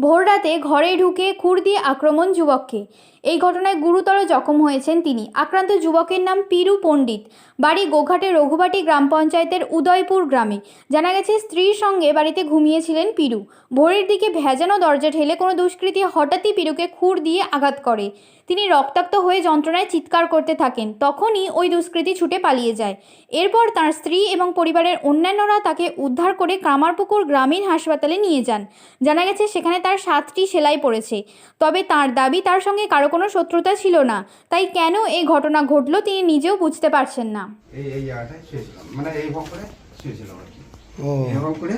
ভোররাতে ঘরে ঢুকে খুর দিয়ে আক্রমণ যুবককে। এই ঘটনায় গুরুতর জখম হয়েছেন তিনি। আক্রান্ত যুবকের নাম পিরু পণ্ডিত। বাড়ি গোঘাটে রঘুবাটি গ্রাম পঞ্চায়েতের উদয়পুর গ্রামে। জানা গেছে, স্ত্রীর সঙ্গে বাড়িতে ঘুমিয়েছিলেন পিরু। ভোরের দিকে ভেজানো দরজা ঠেলে কোনো দুষ্কৃতী হঠাৎই পিরুকে খুর দিয়ে আঘাত করে। তিনি রক্তাক্ত হয়ে যন্ত্রণায় চিৎকার করতে থাকেন। তখনই ওই দুষ্কৃতী ছুটে পালিয়ে যায়। এরপর তার স্ত্রী এবং পরিবারের অন্যান্যরা তাকে উদ্ধার করে কামারপুকুর গ্রামীণ হাসপাতালে নিয়ে যান। জানা গেছে, সেখানে তার সাতটি সেলাই পড়েছে। তবে তার দাবি তার সঙ্গে কারও কোনো শত্রুতা ছিল না। তাই কেন এই ঘটনা ঘটলো তিনি নিজেও বুঝতে পারছেন না। এই এই জায়গাটায় শুয়েছিলাম মানে এই ভাব করে শুয়েছিলাম আর কি। ও। করে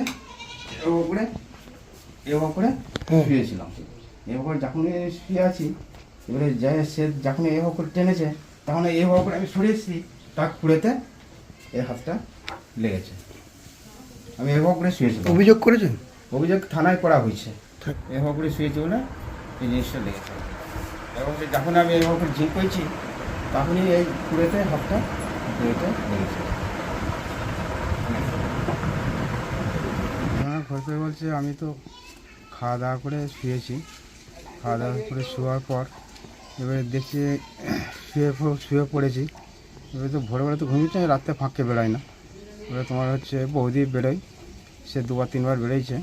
এভাবে করে এভাবে করে হ্যাঁ। শুয়েছিলাম। এভাবে করে যখন শুয়ে আছি এবারে যাই সে যখন এভাবে করে টেনেছে তখন এভাবে করে আমি সরে এসেছি তার খুঁড়েতে এই হাতটা লেগেছে। আমি এভাবে করে শুয়েছিলাম। অভিযোগ করেছেন? অভিযোগ থানায় করা হয়েছে। এভাবে করে শুয়েছি বলে এই জিনিসটা লেগেছে এবং যখন আমি এভাবে করে ঝিঁক করছি, তখনই এই খুঁড়েতে হাতটা খুঁড়েতে লেগেছে হ্যাঁ ঘটে বলছে, আমি তো খাওয়া দাওয়া করে শুয়েছি। খাওয়া দাওয়া করে শোয়ার পর, এবারে দেখছি, শুয়ে শুয়ে পড়েছি। এবারে তো ভোরবেলা তো ঘুমিয়েছে রাত্রে ফাঁককে বেরোয় না। এবারে তোমার হচ্ছে বৌদি বেরোয়, সে দুবার তিনবার বেরোয়ছে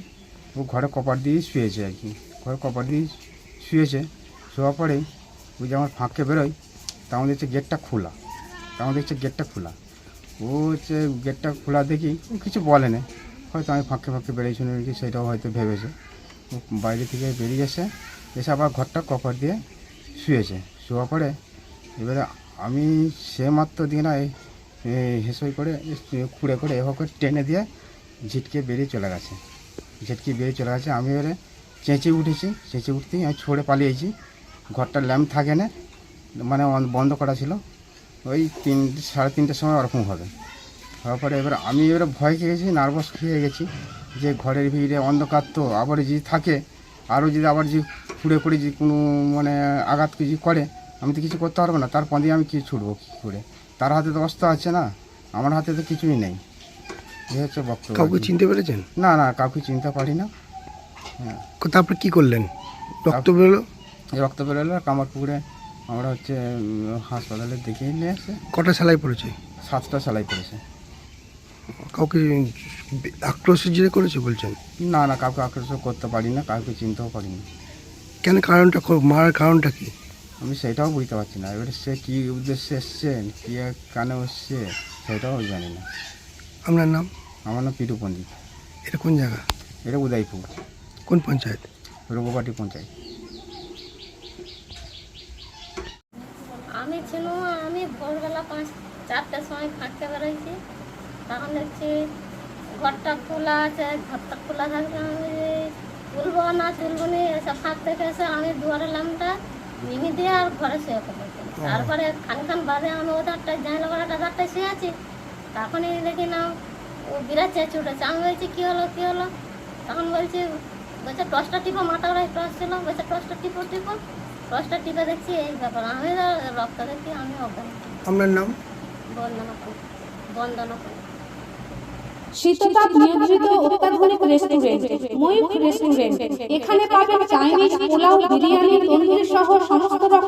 ও ঘরে কপার দিয়েই শুয়েছে আর কি। ঘরে কপার দিয়েই শুয়েছে, শোয়ার পরেই ওই যে আমার ফাঁককে বেরোয় তখন দেখছে গেটটা খোলা। তখন দেখছে গেটটা খোলা। ও হচ্ছে গেটটা খোলা দেখি, ও কিছু বলে না। হয়তো আমি ফাঁকে ফাঁকে বেরিয়েছি নাকি সেটাও হয়তো ভেবেছে। ও বাইরে থেকে বেরিয়ে এসে এসে আবার ঘরটা কপার দিয়ে শুয়েছে। শোয়া পরে এবারে আমি সে মাত্র দিকে না হেসই করে খুঁড়ে করে, এভাবে টেনে দিয়ে ঝিটকে বেরিয়ে চলে গেছে। ঝিটকে বেরিয়ে চলে গেছে, আমি এবারে চেঁচে উঠেছি চেঁচে উঠতেই আমি ছড়ে পালিয়েছি। ঘরটা ল্যাম্প থাকে না মানে বন্ধ করা ছিল। ওই তিন সাড়ে তিনটের সময় ওরকম হবে। হওয়ার পরে এবার আমি এবারে ভয় খেয়ে গেছি, নার্ভাস খেয়ে গেছি যে ঘরের ভিড়ে অন্ধকার তো, আবার যদি থাকে, আরও যদি আবার যদি ফুড়ে করে যদি কোনো মানে আঘাত কিছু করে, আমি তো কিছু করতে পারব না তারপর দিয়ে আমি কী ছুটবো, কী করে? তার হাতে তো অস্ত্র আছে না, আমার হাতে তো কিছুই নেই। এই হচ্ছে বক্তব্য। কাউকে চিনতে পেরেছেন? না না কাউকে চিনতে পারি না। হ্যাঁ। তারপর কি করলেন? রক্ত বেরোলো রক্ত বেরোলো কামারপুকুরে আমরা হচ্ছে উম, হাসপাতালে দেখিয়ে নিয়ে এসে কটা সেলাই পড়েছে? সাতটা সেলাই করেছে কাউকে আক্রোশের জেরে করেছে বলছেন? না না কাউকে আকর্ষণ করতে পারি না কাউকে চিনতেও পারি না। কেন? কারণটা মারার কারণটা কি? আমি সেটাও বুঝতে পারছি না। এবারে সে কী উদ্দেশ্যে এসছে কী কেন এসছে সেটাও জানি না। আপনার নাম? আমার নাম পিটু পণ্ডিত। এটা কোন জায়গা? এটা উদয়পুর। কোন পঞ্চায়েত? রঘুপাটি পঞ্চায়েত। আমি ছিল আমি ভোরবেলা পাঁচ চারটের সময় ফাঁকতে বেরোইছি তখন দেখছি ঘরটা খোলা আছে ঘরটা খোলা থাকলে আমি তুলবো না তুলবো নি এসে ফাঁক থেকে এসে আমি দুয়ারে লামটা নিমি দিয়ে আর ঘরে শুয়ে পড়েছি তারপরে খান খান বাদে আমি ওধারটায় জানলা বেড়াটা ধারটায় শুয়ে আছি। তখনই দেখি না ও বিরাট চেঁচে উঠেছে। আমি বলছি কী হলো কী হলো? তখন বলছি বলছে টসটা টিপো মাথা ওরাই টস ছিল। বলছে টসটা টিপো টিপো। টসটা টিপে দেখছি এই ব্যাপার। আমি তো রক্ত দেখি আমি অজ্ঞান। আপনার নাম? বন্দনা করি বন্দনা শীততাপ নিয়ন্ত্রিত অত্যাধুনিক রেস্টুরেন্ট ময়ূখ রেস্টুরেন্ট। এখানে পাবেন চাইনিজ পোলাও বিরিয়ানি তন্দুরি সহ সমস্ত রকম